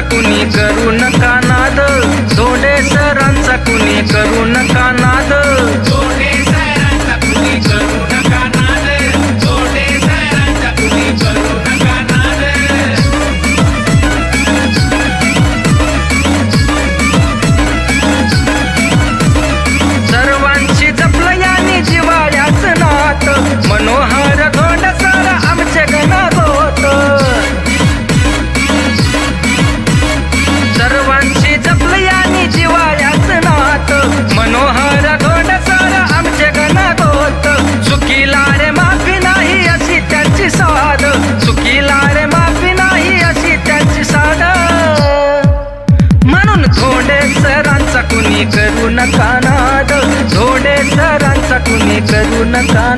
कुणी करू नका. सरांचा कुणी करू नका नाद. झोडे सरांचा कुणी करू नका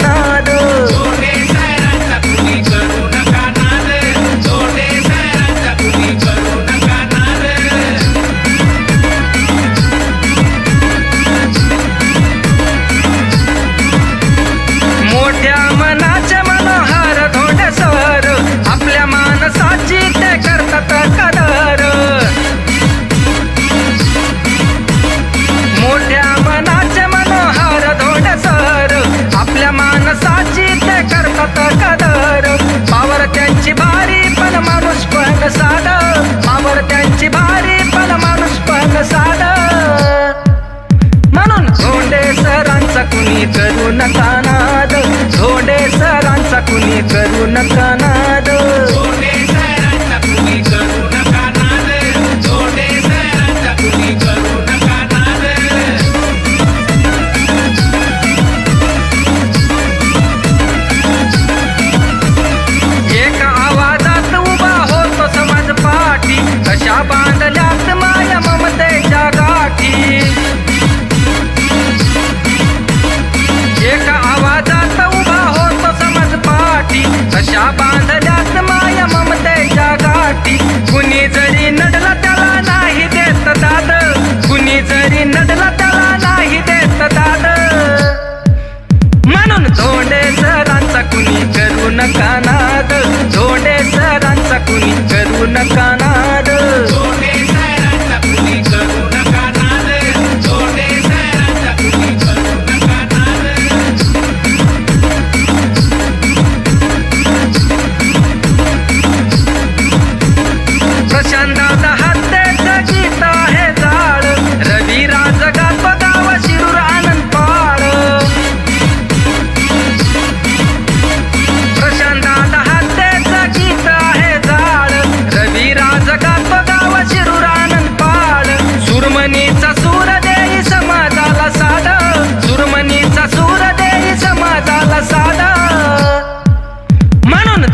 सकुनी कुणी करू नका नाद. झोडे सरांचा कुणी करू नका झोंडे सरांचा कुणी करू नका नाद. झोंडे सरांचा कुणी करू नका नाद.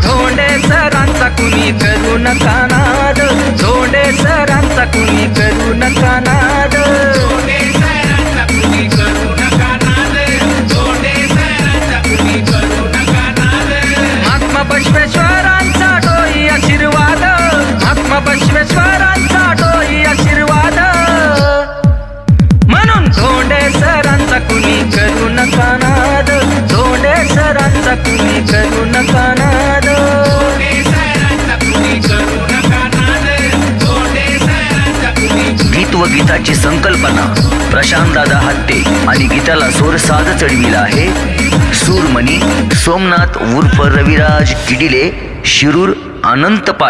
झोंडे सरांचा कुणी करू नका नाद. झोंडे सरांचा कुणी करू नका नाद. गीताची संकल्पना. प्रशांत दादा हत्ते आणि गीताला स्वर साध चढविला आहे. सूरमणी सोमनाथ उर्फ रविराज किडिले शिरूर अनंत पाळ